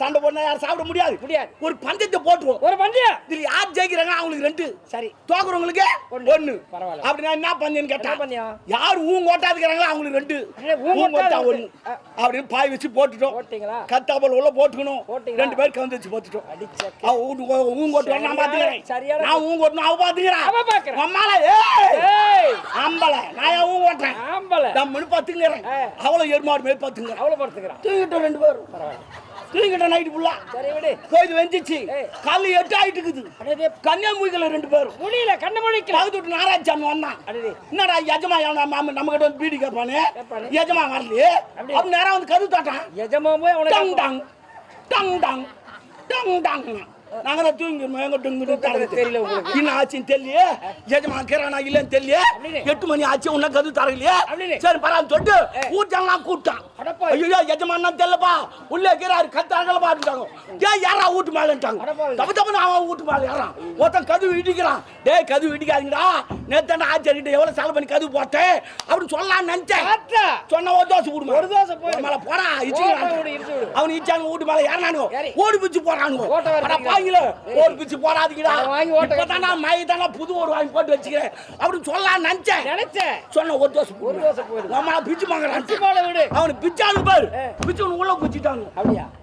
சண்டை போடா யாரும் சாப்பிட முடியாது. முடியாது. ஒரு பந்தயத்தை போட்டுருவோம். ஒரு பந்தயம். இதுல யார் ஜெயிக்கிறாங்க அவங்களுக்கு ரெண்டு. சரி. தோக்குறவங்களுக்கு ஒண்ணு. பரவாயில்ல. அப்படின்னா என்ன பந்தயம்னு கேட்டா பந்தயம்? யார் ஊங்க ஓட்டாதுக்கிறாங்களோ அவங்களுக்கு ரெண்டு. அடே, ஊங்க ஊங்க ஓட்டா ஓட்டாது. ஒண்ணு. அப்படின்னு பாய் வச்சு போட்டுட்டோம். போட்டீங்களா? கத்தாப்பல் உள்ள போட்டுக்கணும்? ரெண்டு பேர் கவுந்து வச்சு போட்டுட்டோம். அடிச்சக்க அவ ஊட்டு ஊங்க ஓட்டுவான் நான் பாத்துக்கிறேன் நான் ஊங்க ஓட்டணும் அவ பாத்துக்கிறேன். அம்மால ஏய்! அம்பல நான் ஏன் ஊங்க ஓட்டுறேன்? ஆம்பளை. தம்முன்னு பத்துங்கிறேன் ஆ. அவ்வளவு எருமாடு மேல் பத்துங்கிறேன் அவ்வளவு படுத்துக்கிறான் தூங்கிட்டோம் ரெண்டு பேரும். பரவாயில்ல. தூங்கிட்ட நைட்டு ஃபுல்லா சரி விடு. கோயில் வெஞ்சிச்சு ஏய். காலைல எட்டு ஆயிட்டு இருக்குது. கன்னியாகுமரியில ரெண்டு பேரும். முடியல கண்ணு முடிக்கல பக்கத்து விட்டு நாராஜாமி வந்தான். என்னடா எஜமா எவனா மாம நம்ம கிட்ட வந்து பீடி கேட்பானு. எஜமா வரலையே அப்படி. அப்ப நேரம் வந்து கது தாட்டான் எஜமா போய் டங் டங். டங் டங். டங் டங் நாங்க தான் தூங்கிடுவோம் எங்க டுங்கு தெரியல. என்ன ஆச்சுன்னு தெரியலையே? எஜமா கிரானா இல்லன்னு தெரியலையே. எட்டு மணி ஆச்சு உன்ன கது தரலையே. சரி பரவாயில்ல தொட்டு. கூட்டாங்களாம் கூட்டான். ஐயோ எஜமான் தெரியலப்பா. உள்ளே இருக்கிறாரு கத்தாங்கள பாத்துட்டாங்க ஏன் யாரா வீட்டு மேலன்ட்டாங்க. தப்பு தப்பு அவன் வீட்டு மேல ஏறான். ஒருத்தன் கதவு இடிக்கிறான். டேய் கதவு இடிக்காதீங்கடா. நேத்தாண்ட ஆச்சரிக்கிட்ட எவ்வளவு செலவு பண்ணி கதவு போட்டேன் அப்படின்னு சொல்லலாம்னு நினைச்சேன். சொன்ன ஒரு தோசை விடுமா ஒரு தோசை போயிடு. மேல போடா ஓட்ட விடு, இடிச்சுக்கிறான் இடிச்சு விடு. அவன் இச்சாங்க வீட்டு மேல ஏறானுங்க ஏறி. ஓடி பிச்சு போறானுங்க ஏய். ஓடி பிச்சு ஓட்ட இப்பதான் நான் மை தானே புது ஒரு வாங்கி போட்டு வச்சுக்கிறேன். அப்படின்னு சொல்லலாம்னு நினைச்சேன். நினைச்சேன். சொன்ன ஒரு தோசை ஒரு தோசை போயிடு. அம்மா பிச்சு வாங்குறான். அவனுக்கு பிச்சானு பாரு. பிச்சு உள்ள குச்சிட்டாங்க அப்படியா?